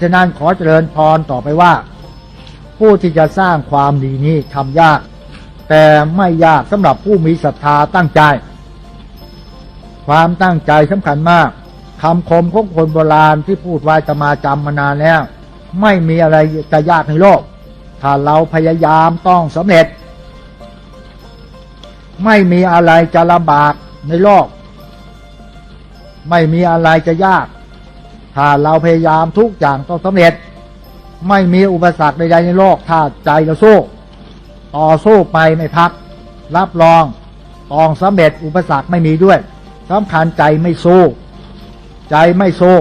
ฉะนั้นขอเจริญพรต่อไปว่า ผู้ที่จะสร้างความดีนี้ทำยาก แต่ไม่ยากสำหรับผู้มีศรัทธาตั้งใจ ความตั้งใจสำคัญมากคำคมของคนโบราณที่พูดไว้จะมาจำมานานแล้ว ไม่มีอะไรจะยากในโลก ถ้าเราพยายามต้องสำเร็จ ไม่มีอะไรจะลำบากในโลก ไม่มีอะไรจะยาก ถ้าเราพยายามทุกอย่างต้องสำเร็จ ไม่มีอุปสรรคใดๆในโลก ถ้าใจเราสู้ต่อสู้ไปไม่พัก รับรองต้องสำเร็จอุปสรรคไม่มีด้วยสำคัญใจไม่สู้ใจไม่สู้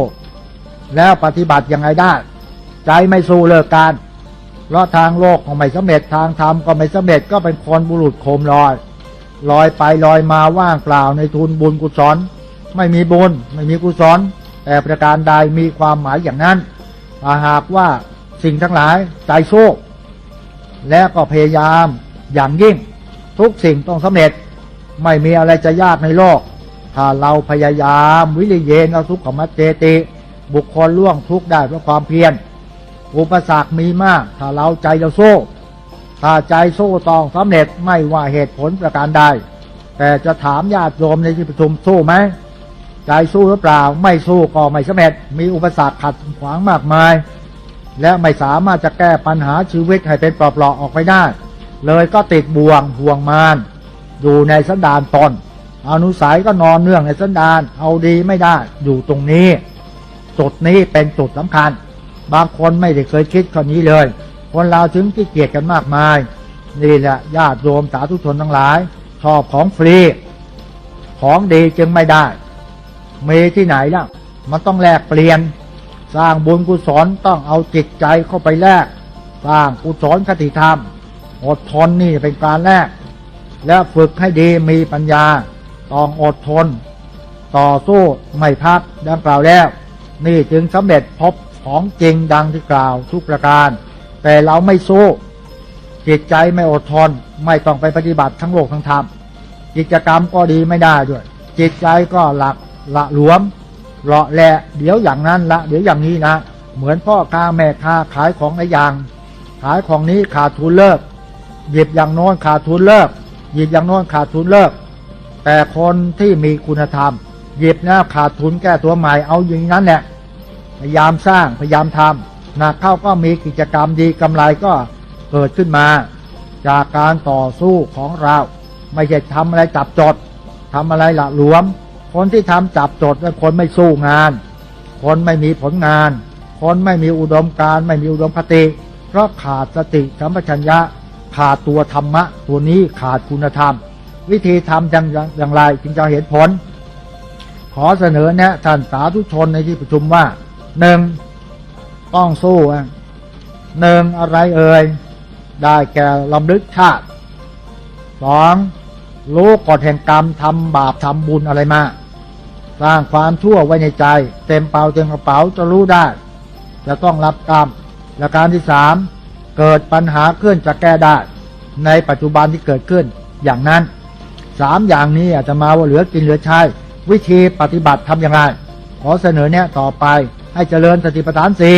แล้วปฏิบัติยังไงได้ ใจไม่สู้เลิกการเพราะทางโลกของไม่สำเร็จทางธรรมก็ไม่สำเร็จก็เป็นคนบุรุษโคมลอย ลอยไปลอยมาว่างเปล่าในทุนบุญกุศลไม่มีบุญไม่มีกุศล แต่ประการใดมีความหมายอย่างนั้นถ้าหากว่าสิ่งทั้งหลายใจสู้และก็พยายามอย่างยิ่ง ทุกสิ่งต้องสำเร็จไม่มีอะไรจะยากในโลก ถ้าเราพยายามวิริเยนเอาทุกขมัจเจติ บุคคลล่วงทุกได้เพราะความเพียร อุปสรรคมีมาก ถ้าเราใจเราสู้ถ้าใจสู้ต้องสำเร็จไม่ว่าเหตุผลประการใด แต่จะถามญาติโยมในที่ประชุมสู้ไหม ใจสู้หรือเปล่า ไม่สู้ก็ไม่สำเร็จ มีอุปสรรคขัดขวางมากมาย และไม่สามารถจะแก้ปัญหาชีวิตให้เป็นปลอกๆออกไปได้ เลยก็ติดบ่วงห่วงมารอยู่ในสันดานตนอนุสัยก็นอนเนื่องในสันดาน เอาดีไม่ได้ อยู่ตรงนี้ จุดนี้เป็นจุดสำคัญ บางคนไม่ได้เคยคิดข้อนี้เลย คนเราถึงขี้เกียจกันมากมาย นี่แหละญาติโยมสาธุชนทั้งหลาย ชอบของฟรี ของดีจึงไม่ได้ มีที่ไหนล่ะ มันต้องแลกเปลี่ยน สร้างบุญกุศลต้องเอาจิตใจเข้าไปแลก สร้างกุศลคติธรรม อดทนนี่เป็นการแลก และฝึกให้ดีมีปัญญา ต้องอดทน ต่อสู้ไม่พักดังกล่าวแล้ว นี่จึงสำเร็จพบของจริงดังที่กล่าวทุกประการ แต่เราไม่สู้ จิตใจไม่อดทน ไม่ต้องไปปฏิบัติทั้งโลกทั้งธรรมกิจกรรมก็ดีไม่ได้ด้วย จิตใจก็หลัก ละหลวมเลาะแหละเดี๋ยวอย่างนั้นละเดี๋ยวอย่างนี้นะ เหมือนพ่อค้าแม่ค้าขายของในอย่าง ขายของนี้ขาดทุนเลิก หยิบอย่างโน้นขาดทุนเลิก หยิบอย่างโน้นขาดทุนเลิก แต่คนที่มีคุณธรรม หยิบแล้วขาดทุนแก้ตัวใหม่เอาอย่างนั้นแหละพยายามสร้างพยายามทำหนักเข้าก็มีกิจกรรมดีกำไรก็เกิดขึ้นมา จากการต่อสู้ของเรา ไม่ใช่ทำอะไรจับจดทำอะไรละหลวม คนที่ทำจับจดเป็นคนไม่สู้งาน คนไม่มีผลงาน คนไม่มีอุดมการไม่มีอุดมคติ เพราะขาดสติสัมปชัญญะ ขาดตัวธรรมะ ตัวนี้ขาดคุณธรรม วิธีทำอย่างอย่างไรจึงจะเห็นผล ขอเสนอแนะท่านสาธุชนในที่ประชุมว่าหนึ่งต้องสู้หนึ่งอะไรเอ่ยได้แก่ลำลึกชาติสอง รู้กฎแห่งกรรมทำบาปทำบุญอะไรมาสร้างความชั่วไว้ในใจ เต็มเป่าเต็มกระเป๋าจะรู้ได้ จะต้องรับกรรมและการที่สามเกิดปัญหาขึ้นจะแก้ได้ ในปัจจุบันที่เกิดขึ้นอย่างนั้นสามอย่างนี้อาจจะมาว่าเหลือกินเหลือใช้วิธีปฏิบัติทำอย่างไรขอเสนอแนะต่อไปให้เจริญสติปัฏฐานสี่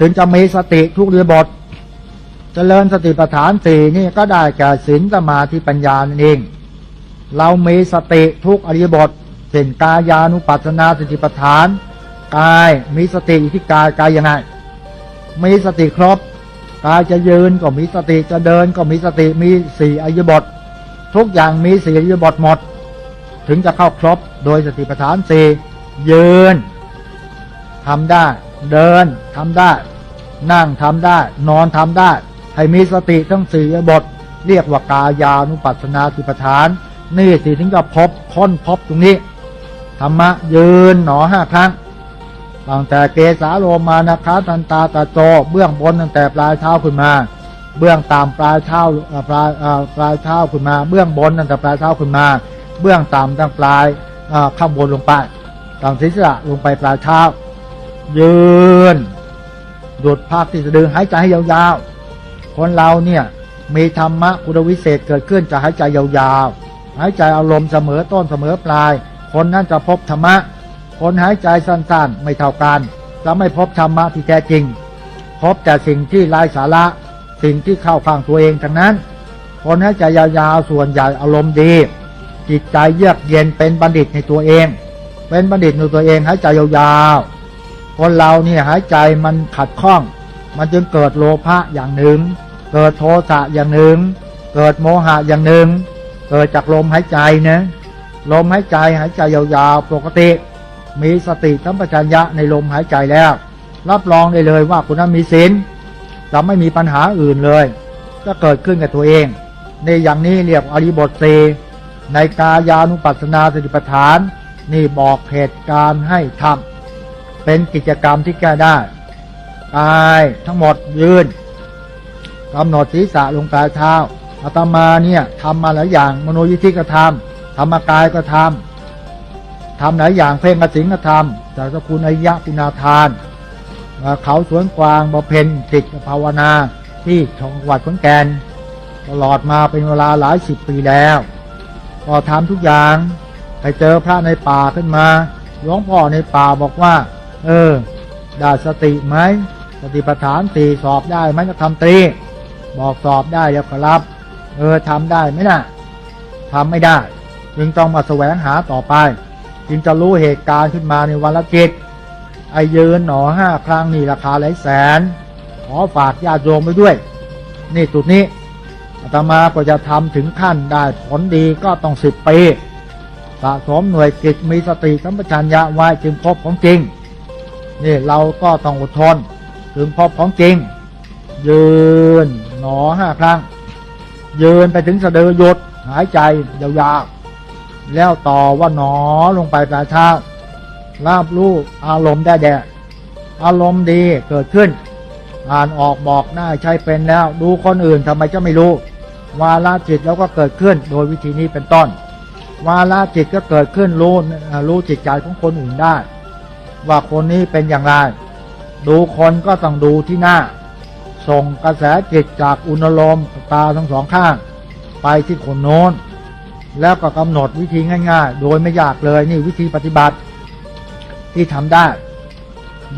ถึงจะมีสติทุกเรือบท เจริญสติปัฏฐานสี่นี่ก็ได้แก่ศีลสมาธิปัญญานั่นเอง เรามีสติทุกอริยบทเช่นกายานุปัสสนาสติปัฏฐานกายมีสติอยู่ที่กายกายยังไง มีสติครบกายจะยืนก็มีสติจะเดินก็มีสติมีสี่อริยบท ทุกอย่างมีสี่อริยบทหมด ถึงจะเข้าครบโดยสติปัฏฐานสี่ยืนทำได้ เดินทำได้ นั่งทำได้ นอนทำได้ ให้มีสติทั้งสี่บท เรียกว่ากายานุปัสสนาสิปัฏฐาน นี่สิถึงจะพบค้นพบตรงนี้ ธรรมะยืนหนอห้าครั้งตั้งแต่เกสาโลมานะคะตันตาตาโจเบื้องบนตั้งแต่ปลายเท้าขึ้นมา เบื้องต่ำปลายเท้าปลายปลายเท้าขึ้นมา เบื้องบนตั้งแต่ปลายเท้าขึ้นมา เบื้องต่ำตั้งปลายข้างบนลงไปต่างศีรษะลงไปปลายเท้า ยืนหยุดภาคที่สะดือหายใจให้ยาวๆ คนเราเนี่ยมีธรรมะคุณวิเศษเกิดขึ้นจะหายใจยาวๆ หายใจอารมณ์เสมอต้นเสมอปลาย คนนั้นจะพบธรรมะ คนหายใจสั้นๆ ไม่เท่ากัน จะไม่พบธรรมะที่แท้จริง พบแต่สิ่งที่ไร้สาระ สิ่งที่เข้าข้างตัวเองทั้งนั้น คนให้ใจยาวๆ ส่วนใหญ่อารมณ์ดี จิตใจเยือกเย็นเป็นบัณฑิตในตัวเอง เป็นบัณฑิตในตัวเองหายใจยาวๆ คนเราเนี่ยหายใจมันขัดข้อง มันจึงเกิดโลภะอย่างหนึ่ง เกิดโทสะอย่างหนึ่ง เกิดโมหะอย่างหนึ่ง เกิดจากลมหายใจนะลมหายใจหายใจยาวๆปกติ มีสติสัมปัญญะในลมหายใจแล้ว รับรองได้เลยว่าคุณนั้นมีศีลจะไม่มีปัญหาอื่นเลยจะเกิดขึ้นกับตัวเอง ในอย่างนี้เรียกอริบทสีในกายานุปัสสนาสติปัฏฐาน นี่บอกเหตุการณ์ให้ทำเป็นกิจกรรมที่แก้ได้ กายทั้งหมดยืนกำหนดศีรษะลงปลายเท้าอาตมาเนี่ยทำมาหลายอย่าง มโนยิธิก็ทำธรรมกายก็ทำทำหลายอย่างเพ่งกสิงก็ทำจากสกุลอริยะปุนาทานเอ่อเขาสวนกวางบำเพ็ญจิตภาวนาที่จังหวัดขอนแก่นตลอดมาเป็นเวลาหลายสิบปีแล้วก็ทำทุกอย่างไปเจอพระในป่าขึ้นมาหลวงพ่อในป่าบอกว่า เออ ได้สติไหม สติปัฏฐานสี่สอบได้ไหมนักธรรมตรีบอกสอบได้แล้วครับ เออทำได้ไหมนะ่ะทำไม่ได้ จึงต้องมาแสวงหาต่อไป จึงจะรู้เหตุการณ์ขึ้นมาในวันละจิตไอยืนหนอห้าครั้งนี่ราคาหลายแสน ขอฝากญาติโยมไปด้วย นี่จุดนี้อาตมาก็จะทำถึงขั้นได้ผลดีก็ต้องสิบปีสะสมหน่วยกิจมีสติสัมปชัญญะไว้จึงพบของจริง นี่เราก็ต้องอดทน ถึงพบของจริง ยืน หนอห้าครั้ง ยืนไปถึงสะดือหยุด หายใจยาวๆ แล้วต่อว่าหนอลงไปปลายเท้าลาบลู่อารมณ์ได้แดอารมณ์ดีเกิดขึ้น อ่านออกบอกได้ใช้เป็นแล้ว ดูคนอื่นทำไมจะไม่รู้ วาลาจิตแล้วก็เกิดขึ้น โดยวิธีนี้เป็นต้น วาลาจิตก็เกิดขึ้นรู้รู้จิตใจของคนอื่นได้ ว่าคนนี้เป็นอย่างไร ดูคนก็ต้องดูที่หน้า ส่งกระแสจิตจากอุณโลมตาทั้งสองข้าง ไปที่คนโน้น แล้วก็กำหนดวิธีง่าย ๆ โดยไม่ยากเลยนี่วิธีปฏิบัติ ที่ทำได้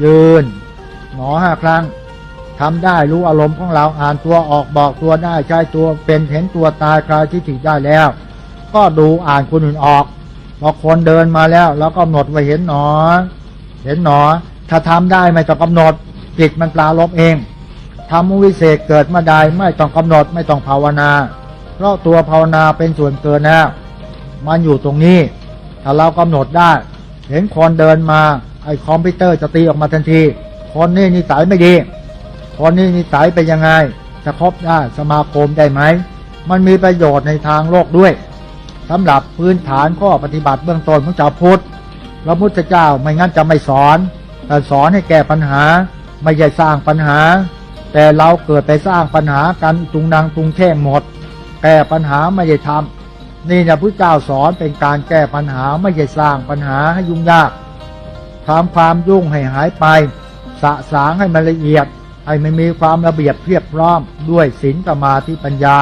ยืน หนอห้าครั้งทำได้รู้อารมณ์ของเราอ่านตัวออกบอกตัวได้ใช้ตัวเป็นเห็นตัวตายกายที่ถิได้แล้ว ก็ดูอ่านคนอื่นออกพอคนเดินมาแล้วเราก็กำหนดไว้เห็นหนอ เห็นหนอ ถ้าทำได้ไม่ต้องกำหนดจิตมันปลาลบเองทำวิเศษเกิดมาใดไม่ต้องกำหนดไม่ต้องภาวนา เพราะตัวภาวนาเป็นส่วนเกินแล้วมันอยู่ตรงนี้ ถ้าเรากำหนดได้ เห็นคนเดินมาไอ้คอมพิวเตอร์จะตีออกมาทันที คนนี้นิสัยไม่ดี คนนี้นิสัยเป็นยังไง จะคบได้สมาคมได้ไหม มันมีประโยชน์ในทางโลกด้วยสำหรับพื้นฐานข้อปฏิบัติเบื้องต้นของชาวพุทธพระพุทธเจ้าไม่งั้นจะไม่สอน แต่สอนให้แก้ปัญหา ไม่ใช่สร้างปัญหา แต่เราเกิดไปสร้างปัญหากันตุงนางตุงแท่หมด แก้ปัญหาไม่ใช่ทำนี่นะพระเจ้าสอนเป็นการแก้ปัญหาไม่ใช่สร้างปัญหาให้ยุ่งยากทำความยุ่งให้หายไปสะสางให้มันละเอียดให้มันมีความระเบียบเรียบร้อมด้วยศีลสมาธิปัญญา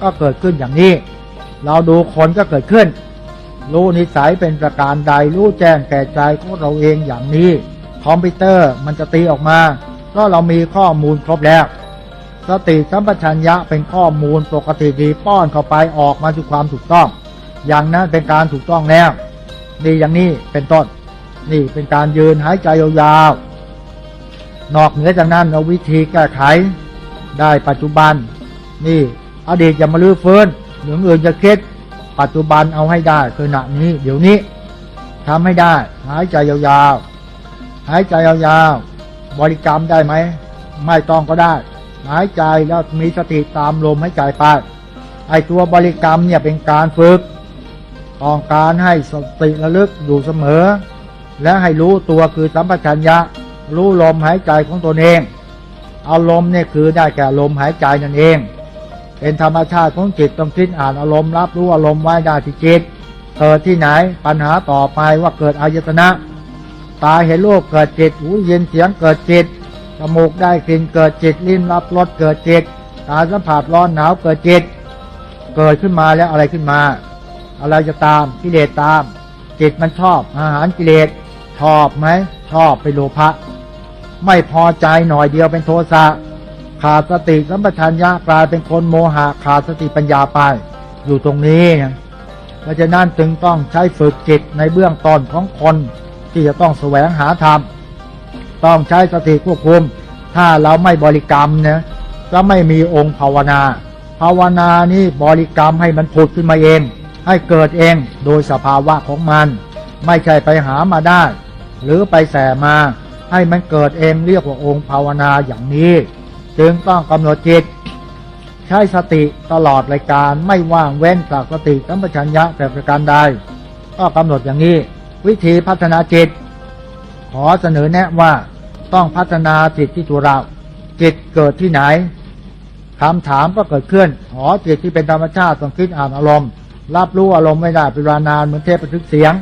ก็เกิดขึ้นอย่างนี้ เราดูคนก็เกิดขึ้น รู้นิสัยเป็นประการใดรู้แจ้งแก่ใจของเราเองอย่างนี้ คอมพิวเตอร์มันจะตีออกมาเพราะเรามีข้อมูลครบแล้ว สติสัมปชัญญะเป็นข้อมูลปกติดีป้อนเข้าไปออกมาสู่ความถูกต้อง อย่างนั้นเป็นการถูกต้องแล้วนี่อย่างนี้เป็นต้น นี่เป็นการยืนหายใจยาวๆนอกเหนือจากนั้นเราวิธีแก้ไข ได้ปัจจุบัน นี่อดีตอย่ามาลื้อฟื้นหรืออื่นจะคิดปัจจุบันเอาให้ได้คือณนี้ เดี๋ยวนี้ทำให้ได้ หายใจยาวๆ หายใจยาวๆบริกรรมได้ไหม ไม่ต้องก็ได้ หายใจแล้วมีสติตามลมหายใจไปไอตัวบริกรรมเนี่ยเป็นการฝึกต้องการให้สติระลึกอยู่เสมอ และให้รู้ตัวคือสัมปชัญญะ รู้ลมหายใจของตนเอง อารมณ์เนี่ยคือได้แก่ลมหายใจนั่นเอง เป็นธรรมชาติของจิตต้องคิดอ่านอารมณ์รับรู้อารมณ์ไว้ได้ที่จิตเกิดที่ไหนปัญหาต่อไปว่าเกิดอายตนะ ตาเห็นรูปเกิดจิตหูยินเสียงเกิดจิตจมูกได้กลิ่นเกิดจิตลิ้นรับรสเกิดจิตตาสัมผัสร้อนหนาวเกิดจิต เกิดขึ้นมาแล้วอะไรขึ้นมา อะไรจะตามกิเลสตาม จิตมันชอบอาหารกิเลสชอบไหมชอบไปโลภะไม่พอใจหน่อยเดียวเป็นโทสะขาดสติสัมปชัญญะกลายเป็นคนโมหะขาดสติปัญญาไป อยู่ตรงนี้เพราะฉะนั้นจึงต้องใช้ฝึกจิตในเบื้องต้นของคน ที่จะต้องแสวงหาธรรม ต้องใช้สติควบคุม ถ้าเราไม่บริกรรมเนี่ยจะไม่มีองค์ภาวนา ภาวนานี่บริกรรมให้มันผุดขึ้นมาเอง ให้เกิดเองโดยสภาวะของมัน ไม่ใช่ไปหามาได้ หรือไปแส่มา ให้มันเกิดเองเรียกว่าองค์ภาวนาอย่างนี้ จึงต้องกำหนดจิตใช้สติตลอดรายการไม่ว่างเว้นจากสติสัมปชัญญะแต่ประการใดก็กำหนดอย่างนี้ วิธีพัฒนาจิต ขอเสนอแนะว่าต้องพัฒนาจิตที่ตัวเรา จิตเกิดที่ไหนคำถามก็เกิดขึ้นหอจิตที่เป็นธรรมชาติต้องคิดอ่านอารมณ์ รับรู้อารมณ์ไม่ได้เป็นเวลานานเหมือนเทพบันทึกเสียง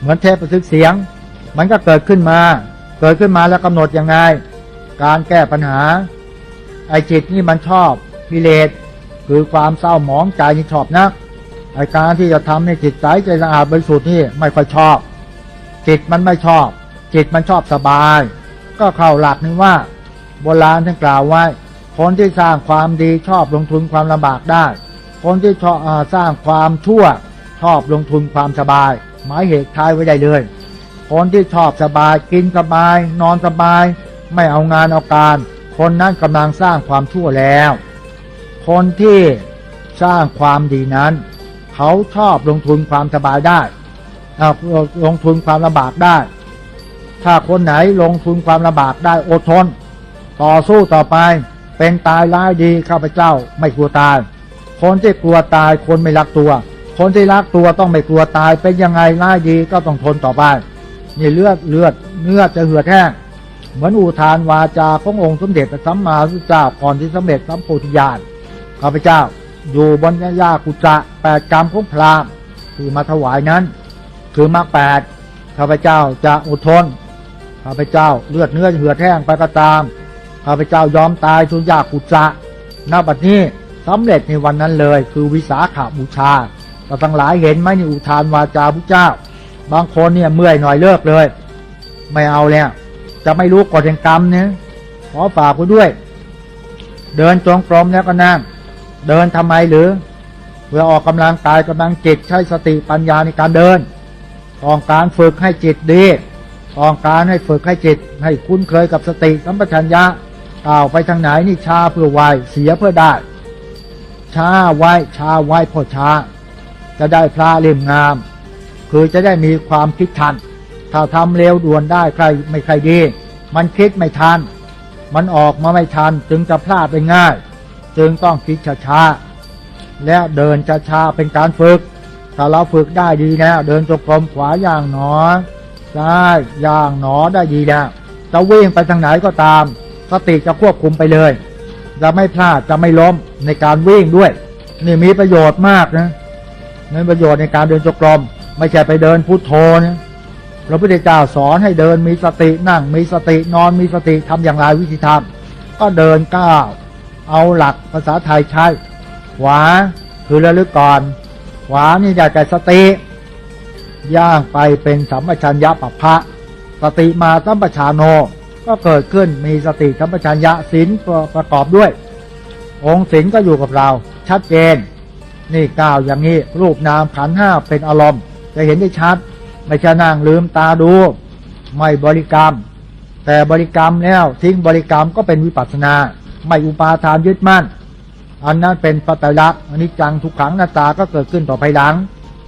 เหมือนเทพบันทึกเสียง มันก็เกิดขึ้นมา เกิดขึ้นมาแล้วกำหนดยังไง การแก้ปัญหา ไอจิตนี่มันชอบกิเลสคือความเศร้าหมองใจนี่ชอบนัก ไอการที่จะทำให้จิตใสใจสะอาดบริสุทธิ์นี่ไม่ค่อยชอบ จิตมันไม่ชอบ จิตมันชอบสบาย ก็เข้าหลักนี่ว่าโบราณท่านกล่าวไว้ คนที่สร้างความดีชอบลงทุนความลำบากได้ คนที่ชอบสร้างความชั่วชอบลงทุนความสบาย หมายเหตุท้ายไว้ได้เลย คนที่ชอบสบายกินสบาย นอนสบาย ไม่เอางานเอาการ คนนั้นกำลังสร้างความชั่วแล้ว คนที่สร้างความดีนั้น เขาชอบลงทุนความสบายได้ลงทุนความลำบากได้ ถ้าคนไหนลงทุนความลำบากได้อดทน ต่อสู้ต่อไป เป็นตายร้ายดีข้าพเจ้าไม่กลัวตาย คนที่กลัวตายคนไม่รักตัว คนที่รักตัวต้องไม่กลัวตาย เป็นยังไงร้ายดีก็ต้องทนต่อไปนี่เลือดเลือดเนื้อจะเหือดแห้งเหมือนอุทานวาจาขององค์สมเด็จพระสัมมาสัมพุทธเจ้าก่อนที่สมเด็จสัมโพธิญาณข้าพเจ้า อยู่บนยากุจะแปดกรรมของพราหมณ์ที่มาถวายนั้น คือมรรคแปดข้าพเจ้าจะอดทนข้าพเจ้าเลือดเนื้อเหือดแห้งไปก็ตามข้าพเจ้ายอมตายทุนยากุจะณบัดนี้สำเร็จในวันนั้นเลย คือวิสาขาบูชาเราทั้งหลายเห็นไหมนี่อุทานวาจาพระเจ้า บางคนเนี่ยเมื่อยหน่อยเลิกเลย ไม่เอาเนี่ย จะไม่รู้กฎแห่งกรรมเนี่ยขอฝากไว้ด้วย เดินจงกรมแล้วก็นั่ง เดินทำไมหรือเพื่อออกกำลังกายกำลังจิตใช้สติปัญญาในการเดินต้องการฝึกให้จิตดีต้องการให้ฝึกให้จิต ให้คุ้นเคยกับสติสัมปชัญญะก้าวไปทางไหนนี่ชาเพื่อไวเสียเพื่อได้ชาไว้ชาไว้พอชาจะได้พระเล่มงาม คือจะได้มีความคิดทัน ถ้าทำเร็วด่วนได้ใครไม่ใครดี มันคิดไม่ทัน มันออกมาไม่ทันจึงจะพลาดไปง่าย จึงต้องคิดช้าๆ และเดินช้าๆ เป็นการฝึก ถ้าเราฝึกได้ดีแล้วเดินจงกรมขวาอย่างหนอซ้ายอย่างหนอได้ดีแล้วจะวิ่งไปทางไหนก็ตาม สติจะควบคุมไปเลย จะไม่พลาดจะไม่ล้มในการวิ่งด้วย นี่มีประโยชน์มากนะมีประโยชน์ในการเดินจงกรมไม่ใช่ไปเดินพุทโธนะพระพุทธเจ้าสอนให้เดินมีสตินั่งมีสตินอนมีสติทำอย่างไรวิธีทำก็เดินก้าว เอาหลักภาษาไทยใช้ขวาคือระลึกก่อน ขวานี่ได้แต่สติ ย่างไปเป็นสัมปชัญญะปัปพะ สติมาสัมปชานโนก็เกิดขึ้นมีสติสัมปชัญญะศีลประกอบด้วย องค์ศีลก็อยู่กับเรา ชัดเจน นี่ก้าวอย่างนี้ รูปนามขันห้าเป็นอารมณ์ จะเห็นได้ชัด ไม่ใช่นั่งลืมตาดู ไม่บริกรรม แต่บริกรรมแล้วทิ้งบริกรรมก็เป็นวิปัสสนา ไม่อุปาทานยึดมั่น อันนั้นเป็นปัตตลักษณ์อนิจจังทุกขังนาตาก็เกิดขึ้นต่อภายหลัง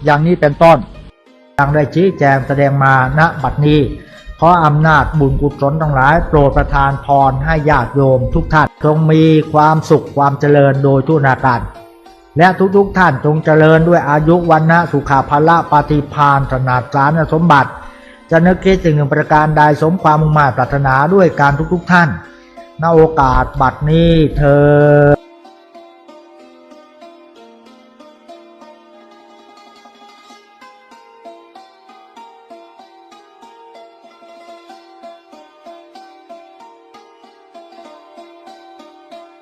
อย่างนี้เป็นต้นดังได้ชี้แจงแสดงมาณบัดนี้ขออำนาจบุญกุศลทั้งหลาย โปรดประทานพรให้ญาติโยมทุกท่านจงมีความสุขความเจริญโดยทุนาการ และทุกๆท่านจงเจริญด้วยอายุวันนะสุขาภละปฏิพานธนาสารสมบัติ จะนึกคิดสิ่งหนึ่งประการใดสมความมุ่งหมายปรารถนาด้วยการทุกๆท่าน ณโอกาสบัดนี้เธอ